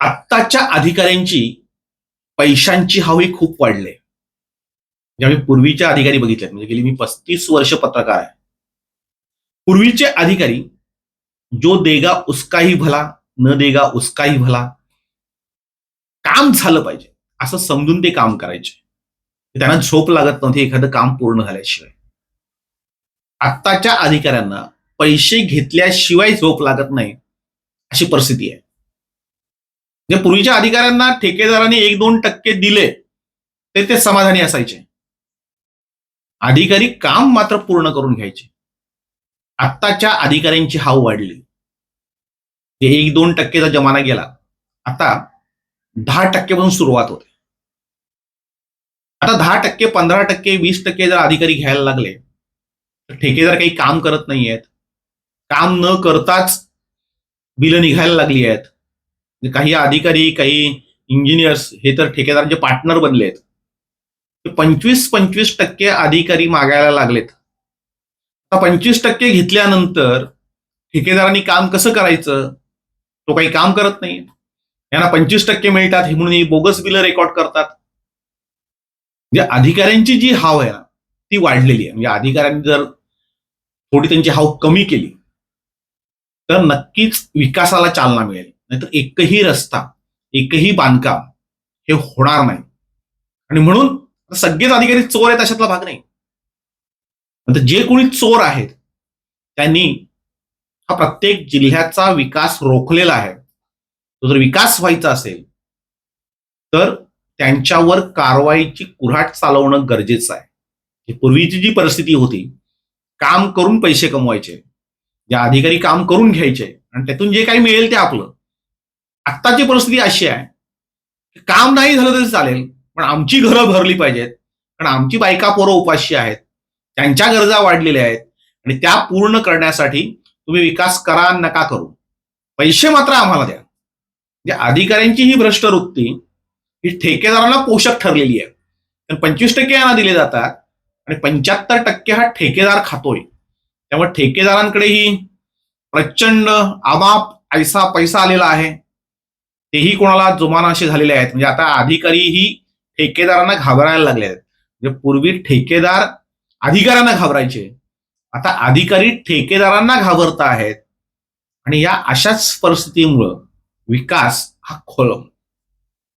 आत्ताच्या अधिकाऱ्यांची पैशांची हवी खूप वाढली. आहे. जे पूर्वीच्या अधिकारी बघितलेत म्हणजे गेली मी पस्तीस वर्ष पत्रकार आहे. पूर्वीचे अधिकारी जो देगा उसकाही भला न देगा उसकाही भला काम झालं पाहिजे. असं समजून ते काम करायचे. त्यांना झोप लागत नव्हती एखादं काम पूर्ण झाल्याशिवाय. आत्ताच्या अधिकाऱ्यांना पैसे घेतल्याशिवाय झोप लागत नाही अशी परिस्थिती आहे. जे पूर्वीच्या अधिकाऱ्यांना ठेकेदाराने एक दोन टक्के दिले ते ते समाधानी असायचे. अधिकारी काम मात्र पूर्ण करून घ्यायचे. आत्ताच्या अधिकाऱ्यांची हाव वाढली. ते एक दोन टक्केचा जमाना गेला. आता दहा टक्केपासून सुरुवात होते. आता दहा टक्के पंधरा टक्के वीस टक्के जर अधिकारी घ्यायला लागले तर ठेकेदार काही काम करत नाही आहेत काम न करताच बिलं निघायला लागली आहेत. म्हणजे काही अधिकारी काही इंजिनियर्स हे तर ठेकेदारांचे पार्टनर बनले आहेत पंचवीस पंचवीस टक्के अधिकारी मागायला लागलेत. आता पंचवीस टक्के घेतल्यानंतर ठेकेदारांनी काम कसं करायचं? तो काही काम करत नाही. यांना पंचवीस टक्के मिळतात हे म्हणून ही बोगस बिलं रेकॉर्ड करतात. म्हणजे अधिकाऱ्यांची जी हाव आहे ती वाढलेली आहे. म्हणजे अधिकाऱ्यांनी जर थोडी त्यांची हाव कमी केली तर नक्कीच विकासाला चालना मिळेल. नाहीतर एकही रस्ता एकही बांधकाम हे होणार नाही. आणि म्हणून सगळेच अधिकारी चोर आहेत अशातला भाग नाही. आता जे कोणी चोर आहेत त्यांनी हा प्रत्येक जिल्ह्याचा विकास रोखलेला आहे. तो जर विकास व्हायचा असेल तर त्यांच्यावर कारवाईची कुऱ्हाट चालवणं गरजेचं आहे. पूर्वीची जी परिस्थिती होती काम करून पैसे कमवायचे जे अधिकारी काम करून घ्यायचे आणि त्यातून जे काही मिळेल ते आपलं. आत्ताची परिस्थिती अशी आहे. की काम नाही झालं तरी चालेल पण आमची घरं भरली पाहिजेत. कारण आमची बायका पोरं उपाशी आहेत. त्यांच्या गरजा वाढलेल्या आहेत. आणि त्या पूर्ण करण्यासाठी तुम्ही विकास करा नका करू. पैसे मात्र आम्हाला द्या. म्हणजे अधिकाऱ्यांची ही भ्रष्ट वृत्ती ही ठेकेदारांना पोषक ठरलेली आहे. कारण पंचवीस टक्के यांना दिले जातात आणि पंच्याहत्तर टक्के हा ठेकेदार खातोय. त्यामुळे ठेकेदारांकडेही प्रचंड अमाप ऐसा पैसा आलेला आहे. तेही कोणाला जुमाना झालेले आहेत. म्हणजे आता अधिकारीही ठेकेदारांना घाबरायला लागले आहेत म्हणजे पूर्वी ठेकेदार अधिकाऱ्यांना घाबरायचे. आता अधिकारी ठेकेदारांना घाबरता आहेत. आणि या अशाच परिस्थितीमुळं विकास हा खोळंबला